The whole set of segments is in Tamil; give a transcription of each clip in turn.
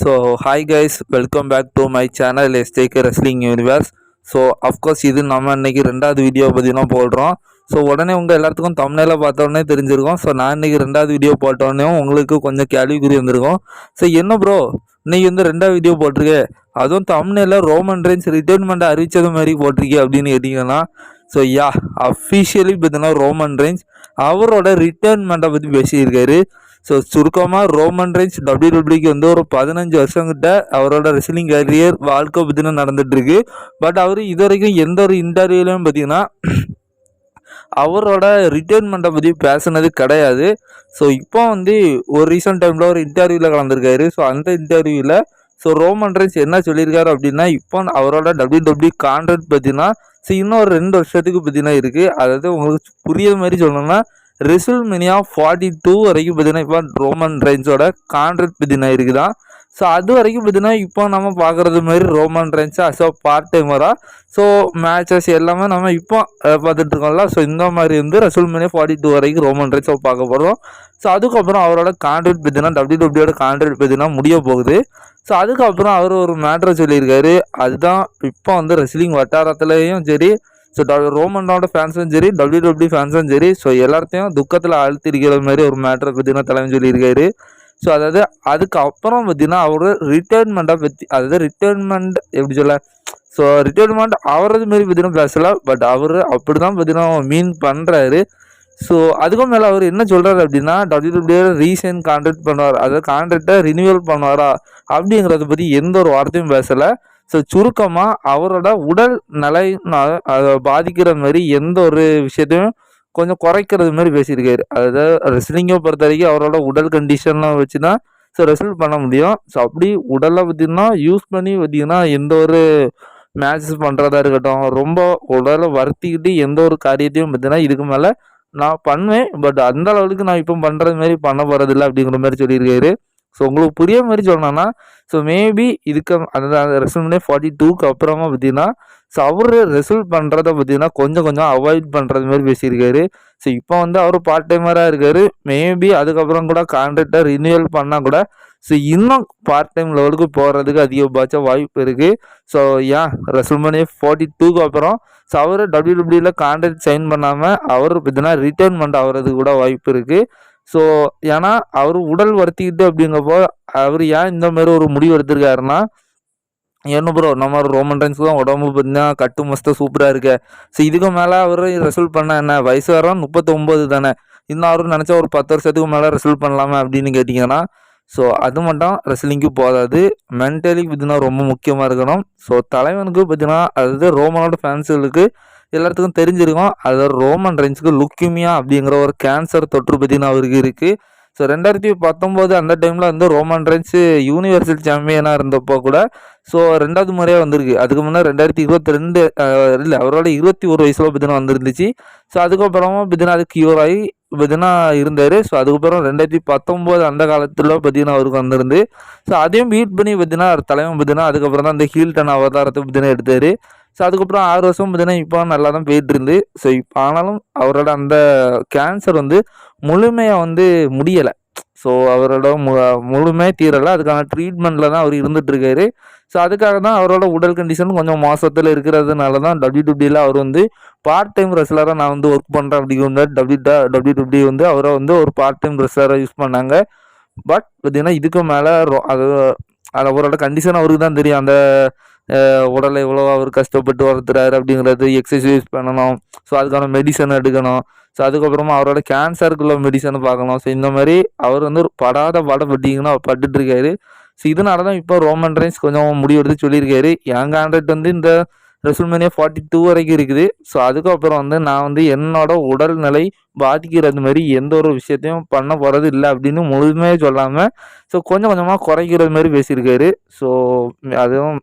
So hi guys welcome back to my channel எஸ்டேக்கு wrestling universe so of course இது நம்ம இன்னைக்கு ரெண்டாவது வீடியோ பார்த்தீங்கன்னா போடுறோம். ஸோ உடனே உங்கள் எல்லாத்துக்கும் தமிழில் பார்த்தோன்னே தெரிஞ்சிருக்கோம். ஸோ நான் இன்றைக்கி ரெண்டாவது வீடியோ போட்டோடனே உங்களுக்கு கொஞ்சம் கேள்விக்குறி வந்திருக்கும் ஸோ என்ன ப்ரோ இன்றைக்கி வந்து ரெண்டாவது வீடியோ போட்டிருக்கே. அதுவும் தமிழில் ரோமன் ரெயின்ஸ் ரிட்டைர்மெண்ட் அறிவிச்சது மாதிரி போட்டிருக்கே அப்படின்னு கேட்டிங்கன்னா ஸோ யா அஃபிஷியலி பார்த்தீங்கன்னா ரோமன் ரெயின்ஸ் அவரோட ரிட்டைர்மெண்ட்டை பற்றி பேசியிருக்காரு. ஸோ சுருக்கமாக ரோமன் ரெயின்ஸ் டபிள்யூடபிள்யூக்கு வந்து ஒரு பதினஞ்சு வருஷம் கிட்ட அவரோட ரெஸ்லிங் கரியர் வாழ்க்கை பற்றின நடந்துட்டுருக்கு. பட் அவர் இது வரைக்கும் எந்த ஒரு இன்டர்வியூலையும் பார்த்தீங்கன்னா அவரோட ரிட்டைர்மெண்ட்டை பற்றி பேசுனது கிடையாது. ஸோ இப்போ வந்து ஒரு ரீசெண்ட் டைமில் ஒரு இன்டர்வியூவில் கலந்துருக்காரு. ஸோ அந்த இன்டர்வியூவில் ஸோ ரோமன் ரெயின்ஸ் என்ன சொல்லியிருக்காரு அப்படின்னா இப்போ அவரோட டபிள்யூ டபிள்யூ கான்ட்ராக்ட் பார்த்தீங்கன்னா ஸோ இன்னும் ஒரு ரெண்டு வருஷத்துக்கு பார்த்தீங்கன்னா இருக்குது அதாவது உங்களுக்கு புரியுற மாதிரி சொல்லணும்னா ரிசல் மினியா ஃபார்ட்டி டூ வரைக்கும் பார்த்தீங்கன்னா இப்போ ரோமன் ரெயின்ஸோட கான்ட்ராக்ட் பார்த்தீங்கன்னா இருக்குதான் ஸோ அது வரைக்கும் பார்த்தீங்கன்னா இப்போ நம்ம பார்க்குறது மாதிரி Roman Reigns as a part டைமராக so matches எல்லாமே நம்ம இப்போ பார்த்துட்டு இருக்கோம்ல. ஸோ இந்த மாதிரி வந்து ரசூல் மினியா ஃபார்ட்டி டூ வரைக்கும் ரோமன் ரெயின்ஸை பார்க்க போகிறோம் ஸோ அதுக்கப்புறம் அவரோட கான்ட்ராக்ட் பார்த்தீங்கன்னா டபிள்யூ டபிள்யூட கான்ட்ராக்ட் பார்த்தீங்கன்னா முடிய போகுது. ஸோ அதுக்கப்புறம் அவர் ஒரு மேட்ரை சொல்லியிருக்காரு. அதுதான் இப்போ வந்து ரெஸ்லிங் வட்டாரத்துலேயும் சரி ஸோ ரோமனோட ஃபேன்ஸும் சரி டபிள்யூ டபிள்யூ ஃபேன்ஸும் சரி ஸோ எல்லாத்தையும் துக்கத்தில் அழுத்திருக்கிற மாதிரி ஒரு மேட்ரை பார்த்தீங்கன்னா தலைமை சொல்லியிருக்காரு. ஸோ அதாவது அதுக்கப்புறம் பார்த்தீங்கன்னா அவர் ரிட்டைர்மெண்ட்டை பற்றி அதாவது ரிட்டைர்மெண்ட் எப்படி சொல்ல? ஸோ ரிட்டைர்மெண்ட் அவரது மாரி பார்த்தீங்கன்னா பேசல பட் அவர் அப்படி தான் பார்த்தீங்கன்னா மீன் பண்ணுறாரு ஸோ அதுக்கும் மேலே அவர் என்ன சொல்கிறாரு அப்படின்னா டபிள்யூ டபிள்யூ ரீசென்ட் கான்ட்ராக்ட் பண்ணுவார் அதாவது கான்ட்ராக்டை ரினியூவல் பண்ணுவாரா அப்படிங்கிறத பற்றி எந்த ஒரு வார்த்தையும் பேசலை. ஸோ சுருக்கமாக அவரோட உடல் நலை அதை பாதிக்கிற மாதிரி எந்த ஒரு விஷயத்தையும் கொஞ்சம் குறைக்கிறது மாதிரி பேசியிருக்காரு. அதாவது ரெஸ்லிங்கை பொறுத்த வரைக்கும் அவரோட உடல் கண்டிஷன்லாம் வச்சு தான் ஸோ ரெசல்ட் பண்ண முடியும். ஸோ அப்படி உடலை பார்த்தீங்கன்னா யூஸ் பண்ணி பார்த்தீங்கன்னா எந்த ஒரு மேட்சஸ் பண்ணுறதா இருக்கட்டும் ரொம்ப உடலை வருத்திக்கிட்டு எந்த ஒரு காரியத்தையும் பார்த்தீங்கன்னா இதுக்கு மேலே நான் பண்ணுவேன். பட் அந்த அளவுக்கு நான் இப்போ பண்ணுறது மாதிரி பண்ண போகிறதில்ல அப்படிங்கிற மாதிரி சொல்லியிருக்காரு. ஸோ உங்களுக்கு புரிய மாதிரி சொல்லணும்னா ஸோ மேபி இதுக்கு அந்த ரெசல்மனே ஃபார்ட்டி டூக்கு அப்புறமா பார்த்தீங்கன்னா ஸோ அவர் ரெசல்ட் பண்ணுறத பார்த்தீங்கன்னா கொஞ்சம் கொஞ்சம் அவாய்ட் பண்ணுறது மாதிரி பேசியிருக்காரு. ஸோ இப்போ வந்து அவர் பார்ட் டைமராக இருக்கார். மேபி அதுக்கப்புறம் கூட கான்ட்ராக்டாக ரினியூவல் பண்ணால் கூட ஸோ இன்னும் பார்ட் டைம் லெவலுக்கு போகிறதுக்கு அதிகபட்ச வாய்ப்பு இருக்குது ஸோ ஏன் ரெசல்மனி ஃபார்ட்டி டூக்கு அப்புறம் ஸோ அவர் டபிள்யூடபிள்யூவில் கான்ட்ராக்ட் சைன் பண்ணாமல் அவர் பார்த்தீங்கன்னா ரிட்டைர்மெண்ட் ஆகிறதுக்கு கூட வாய்ப்பு இருக்குது ஸோ ஏன்னா அவர் உடல் வருத்திக்கிட்டு அப்படிங்கிறப்போ அவர் ஏன் இந்த மாதிரி ஒரு முடிவு எடுத்திருக்காருன்னா என்ன ப்ரோ நம்ம ரோமன் ரைன்ஸ் தான் உடம்பு பார்த்தீங்கன்னா கட்டு மஸ்த சூப்பராக இருக்கு. ஸோ இதுக்கு மேலே அவர் ரெசல்ட் பண்ண என்ன? வயசு வர முப்பத்தொம்போது தானே. இன்னும் அவரும் நினச்சா ஒரு பத்து வருஷத்துக்கு மேலே ரெசல்ட் பண்ணலாமா அப்படின்னு கேட்டிங்கன்னா ஸோ அது மட்டும் ரெஸ்லிங்க்கு போதாது. மென்டலி பார்த்தீங்கன்னா ரொம்ப முக்கியமாக இருக்கணும். ஸோ தலைவனுக்கு பார்த்தீங்கன்னா அதாவது ரோமனோட ஃபேன்ஸுகளுக்கு எல்லாத்துக்கும் தெரிஞ்சிருக்கும். அதாவது ரோமன் ரெயின்ஸுக்கு லுக்கிமியா அப்படிங்கிற ஒரு கேன்சர் தொற்று பார்த்தீங்கன்னா அவருக்கு இருக்குது ஸோ ரெண்டாயிரத்தி பத்தொம்போது அந்த டைமில் வந்து ரோமன் ரெயின்ஸு யூனிவர்சல் சாம்பியனாக இருந்தப்போ கூட ஸோ ரெண்டாவது முறையாக வந்திருக்கு. அதுக்கு முன்னே ரெண்டாயிரத்தி இருபத்தி ரெண்டு இல்லை அவரோட இருபத்தி ஒரு வயசில் பார்த்தீங்கன்னா வந்துருந்துச்சு. ஸோ அதுக்கப்புறமா பார்த்தீங்கன்னா அது கியூர் ஆகி பார்த்தீங்கன்னா இருந்தார். ஸோ அதுக்கப்புறம் ரெண்டாயிரத்தி பத்தொம்போது அந்த காலத்தில் பார்த்தீங்கன்னா அவருக்கு வந்திருந்து ஸோ அதையும் பீட் பண்ணி பார்த்தீங்கன்னா தலைமை தலைவன் பார்த்தீங்கன்னா அதுக்கப்புறம் தான் அந்த ஹீல்டன் அவதாரத்தை பார்த்தீங்கன்னா எடுத்தார். ஸோ அதுக்கப்புறம் ஆறு வருஷம் பார்த்தீங்கன்னா இப்போ நல்லா தான் போயிட்டு இருந்து ஸோ இப்போ ஆனாலும் அவரோட அந்த கேன்சர் வந்து முழுமையாக வந்து முடியலை. ஸோ அவரோட மு முழுமையாக தீரலை. அதுக்கான ட்ரீட்மெண்ட்டில் தான் அவர் இருந்துகிட்ருக்காரு ஸோ அதுக்காக தான் அவரோட உடல் கண்டிஷன் கொஞ்சம் மோசத்தில் இருக்கிறதுனால தான் டபிள்யூ டபிள்யூல அவர் வந்து பார்ட் டைம் ரெஸ்லராக நான் வந்து ஒர்க் பண்ணுறேன் அப்படிங்கிற டபிள்யூ டபிள்யூ டபிள்யூ வந்து அவரை வந்து ஒரு பார்ட் டைம் ரெஸ்லராக யூஸ் பண்ணாங்க. பட் பார்த்தீங்கன்னா இதுக்கு மேலே அது அது அவரோட கண்டிஷன் அவருக்கு தான் தெரியும். அந்த உடலை எவ்வளோ அவர் கஷ்டப்பட்டு வளர்த்துறாரு அப்படிங்கிறது எக்ஸசைஸ் பண்ணணும். ஸோ அதுக்கான மெடிசன் எடுக்கணும். ஸோ அதுக்கப்புறமா அவரோட கேன்சருக்குள்ள மெடிசனை பார்க்கணும். ஸோ இந்த மாதிரி அவர் வந்து படாத பாடப்பட்டீங்கன்னா அவர் பட்டுட்டு இருக்காரு ஸோ இதனால தான் இப்போ ரோமன் ரைன்ஸ் கொஞ்சம் முடிவெடுத்து சொல்லியிருக்காரு. என் கான்ட்ராக்ட் வந்து இந்த ரெசுல்மேனியா ஃபார்ட்டி டூ வரைக்கும் இருக்குது. ஸோ அதுக்கப்புறம் வந்து நான் வந்து என்னோட உடல்நிலை பாதிக்கிறது மாதிரி எந்த ஒரு விஷயத்தையும் பண்ண போகிறது இல்லை அப்படின்னு முழுமையாக சொல்லாமல் ஸோ கொஞ்சம் கொஞ்சமாக குறைக்கிறது மாதிரி பேசியிருக்காரு. ஸோ அதுவும்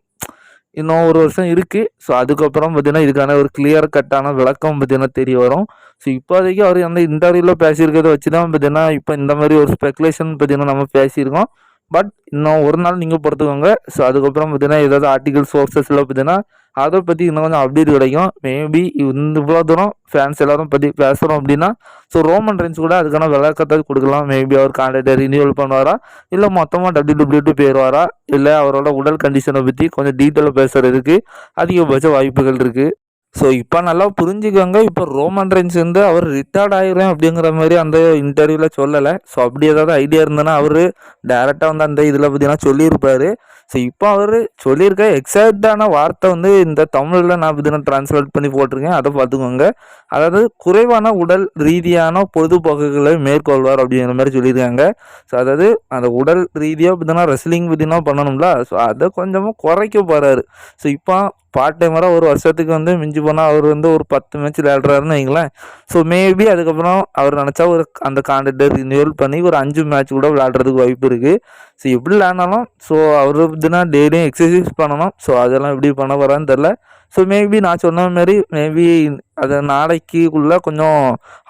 இன்னும் ஒரு வருஷம் இருக்குது ஸோ அதுக்கப்புறம் பார்த்தீங்கன்னா இதுக்கான ஒரு கிளியர் கட்டான விளக்கம் பார்த்தீங்கன்னா தெரிய வரும். ஸோ இப்போதைக்கு அவர் அந்த இன்டர்வியூவில் பேசியிருக்கிறத வச்சு தான் பார்த்தீங்கன்னா இப்போ இந்த மாதிரி ஒரு ஸ்பெகுலேஷன் பார்த்தீங்கன்னா நம்ம பேசியிருக்கோம். பட் இன்னும் ஒரு நாள் நீங்கள் பொறுத்துக்கோங்க. ஸோ அதுக்கப்புறம் பார்த்தீங்கன்னா ஏதாவது ஆர்டிகல் சோர்ஸஸில் பார்த்தீங்கன்னா அதை பற்றி இன்னும் கொஞ்சம் அப்டேட் கிடைக்கும். மேபி இந்த இவ்வளோ தூரம் ஃபேன்ஸ் எல்லாரும் பற்றி பேசுகிறோம் அப்படின்னா ஸோ ரோமன் ரென்ஸ் கூட அதுக்கான விளக்கத்தை கொடுக்கலாம். மேபி அவர் கான்ட்ராக்டை ரினியூவல் பண்ணுவாரா? இல்லை மொத்தமாக டபிள்யூ டபிள்யூ டூ போயிடுவாரா இல்லை அவரோட உடல் கண்டிஷனை பற்றி கொஞ்சம் டீட்டெயிலாக பேசுகிறதுக்கு அதிகபட்ச வாய்ப்புகள் இருக்குது ஸோ இப்போ நல்லா புரிஞ்சுக்கோங்க. இப்போ ரோமன் ரென்ஸ் வந்து அவர் ரிட்டையர்ட் ஆகிடும் அப்படிங்கிற மாதிரி அந்த இன்டர்வியூவில் சொல்லலை. ஸோ அப்படி ஏதாவது ஐடியா இருந்ததுன்னா அவர் டேரெக்டாக வந்து அந்த இதில் பற்றினா சொல்லியிருப்பார். ஸோ இப்போ அவர் சொல்லியிருக்க எக்ஸாக்டான வார்த்தை வந்து இந்த தமிழில் நான் பார்த்தீங்கன்னா ட்ரான்ஸ்லேட் பண்ணி போட்டிருக்கேன். அதை பார்த்துக்கோங்க. அதாவது குறைவான உடல் ரீதியான பொழுதுபோக்குகளை மேற்கொள்வார் அப்படிங்கிற மாதிரி சொல்லியிருக்காங்க. ஸோ அதாவது அந்த உடல் ரீதியாக பார்த்தீங்கன்னா ரெஸ்லிங் பற்றினா பண்ணணும்ல. ஸோ அதை கொஞ்சமாக குறைக்க போகிறாரு ஸோ இப்போ பார்ட் டைமராக ஒரு வருஷத்துக்கு வந்து மிஞ்சி போனால் அவர் வந்து ஒரு பத்து மேட்ச் விளையாடுறாருன்னு வைங்களேன். ஸோ மேபி அதுக்கப்புறம் அவர் நினச்சா ஒரு அந்த கான்ட்ராக்டை ரினியூவல் பண்ணி ஒரு அஞ்சு மேட்ச் கூட விளையாடுறதுக்கு வாய்ப்பு இருக்குது ஸோ எப்படி விளையாடினாலும் ஸோ அவர் இதுனா டெய்லியும் எக்ஸசைஸ் பண்ணணும். ஸோ அதெல்லாம் எப்படி பண்ண போகிறான்னு தெரில ஸோ மேபி நான் சொன்ன மாதிரி மேபி அது நாளைக்குள்ளே கொஞ்சம்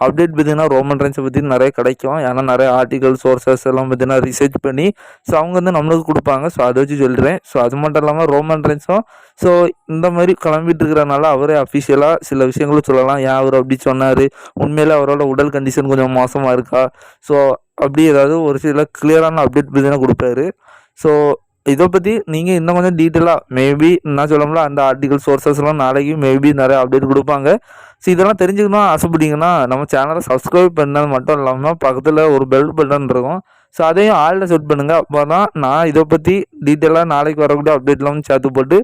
அப்டேட் பார்த்தீங்கன்னா ரோமன் ரைன்ஸை பற்றி நிறைய கிடைக்கும். ஏன்னா நிறைய ஆர்டிகல் சோர்சஸ் எல்லாம் பார்த்தீங்கன்னா ரிசர்ச் பண்ணி ஸோ அவங்க வந்து நம்மளுக்கு கொடுப்பாங்க. ஸோ அதை வச்சு சொல்கிறேன் ஸோ அது மட்டும் இல்லாமல் ரோமன் ரைன்ஸும் ஸோ இந்த மாதிரி கிளம்பிட்டு இருக்கிறனால அவரே அஃபிஷியலாக சில விஷயங்களும் சொல்லலாம். ஏன் அவர் அப்படி சொன்னார்? உண்மையில் அவரோட உடல் கண்டிஷன் கொஞ்சம் மோசமாக இருக்கா? ஸோ அப்படி ஏதாவது ஒரு சில கிளியரான அப்டேட் பார்த்தீங்கன்னா கொடுப்பாரு. ஸோ இதை பற்றி நீங்கள் இன்னும் கொஞ்சம் டீட்டெயிலாக மேபி என்ன சொல்லணும்ல அந்த ஆர்டிகல் சோர்சஸ்லாம் நாளைக்கு மேபி நிறைய அப்டேட் கொடுப்பாங்க. ஸோ இதெல்லாம் தெரிஞ்சுக்கணும் ஆசைப்பட்டீங்கன்னா நம்ம சேனலை சப்ஸ்கிரைப் பண்ணால் மட்டும் இல்லாமல் பக்கத்தில் ஒரு பெல் பட்டன் இருக்கும். ஸோ அதையும் ஆளில் செட் பண்ணுங்கள் அப்போ தான் நான் இதை பற்றி டீட்டெயிலாக நாளைக்கு வரக்கூடிய அப்டேட்லாம் சேர்த்து போட்டு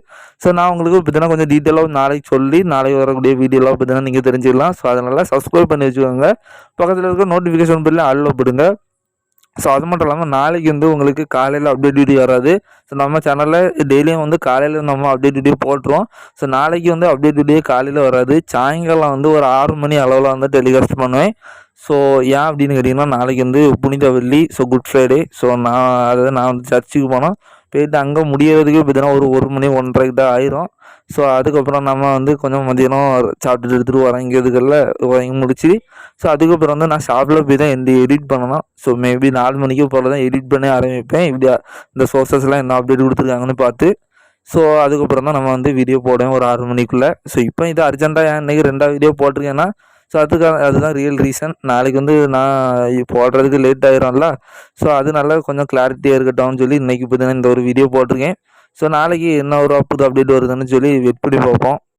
ஸோ நான் உங்களுக்கு பார்த்தீங்கன்னா கொஞ்சம் டீட்டெயிலாக நாளைக்கு சொல்லி நாளைக்கு வரக்கூடிய வீடியோலாம் பார்த்தீங்கன்னா நீங்கள் தெரிஞ்சுக்கலாம். ஸோ அதனால் சப்ஸ்கிரைப் பண்ணி வச்சுக்கோங்க. பக்கத்தில் இருக்க நோட்டிஃபிகேஷன் பில்ல ஆளில் போடுங்க. ஸோ அது மட்டும் இல்லாமல் நாளைக்கு வந்து உங்களுக்கு காலையில் அப்டேட் வீடியோ வராது. ஸோ நம்ம சேனலில் டெய்லியும் வந்து காலையில் நம்ம அப்டேட் வீடியோ போட்டுருவோம். ஸோ நாளைக்கு வந்து அப்டேட் வீடியோ காலையில் வராது. சாயங்காலம் வந்து ஒரு ஆறு மணி அளவில் வந்து டெலிகாஸ்ட் பண்ணுவேன். ஸோ ஏன் அப்படின்னு கேட்டிங்கன்னா நாளைக்கு வந்து புனித வெள்ளி ஸோ குட் ஃப்ரைடே ஸோ நான் அதாவது நான் வந்து சர்ச்சுக்கு போனோம் போயிட்டு அங்கே முடியறதுக்கு பார்த்தீங்கன்னா ஒரு ஒரு மணி ஒன்றரை கிட்ட ஆயிரும். ஸோ அதுக்கப்புறம் நம்ம வந்து கொஞ்சம் மதியானம் சாப்பிட்டுட்டு எடுத்துகிட்டு வரங்கிறதுக்கெல்லாம் உறங்கி முடிச்சு ஸோ அதுக்கப்புறம் வந்து நான் ஷாப்பில் போய் தான் எந்த எடிட் பண்ணணும். ஸோ மேபி நாலு மணிக்கு போல் தான் எடிட் பண்ணி ஆரம்பிப்பேன். இப்படி இந்த சோர்சஸ்லாம் என்ன அப்டேட் கொடுத்துருக்காங்கன்னு பார்த்து ஸோ அதுக்கப்புறம் தான் நம்ம வந்து வீடியோ போடுவேன் ஒரு ஆறு மணிக்குள்ளே. ஸோ இப்போ இது அர்ஜென்ட்டாக ஏன் இன்றைக்கி ரெண்டாவது வீடியோ போட்டிருக்கேன்னா ஸோ அதுக்காக அதுதான் ரியல் ரீசன் நாளைக்கு வந்து நான் போடுறதுக்கு லேட் ஆயிரும்ல ஸோ அது நல்லா கொஞ்சம் கிளாரிட்டியாக இருக்கட்டும்னு சொல்லி இன்றைக்கி பார்த்தீங்கன்னா இந்த ஒரு வீடியோ போட்டிருக்கேன். ஸோ நாளைக்கு என்ன ஒரு புது அப்டேட் வருதுன்னு சொல்லி வெயிட் பண்ணி பார்ப்போம்.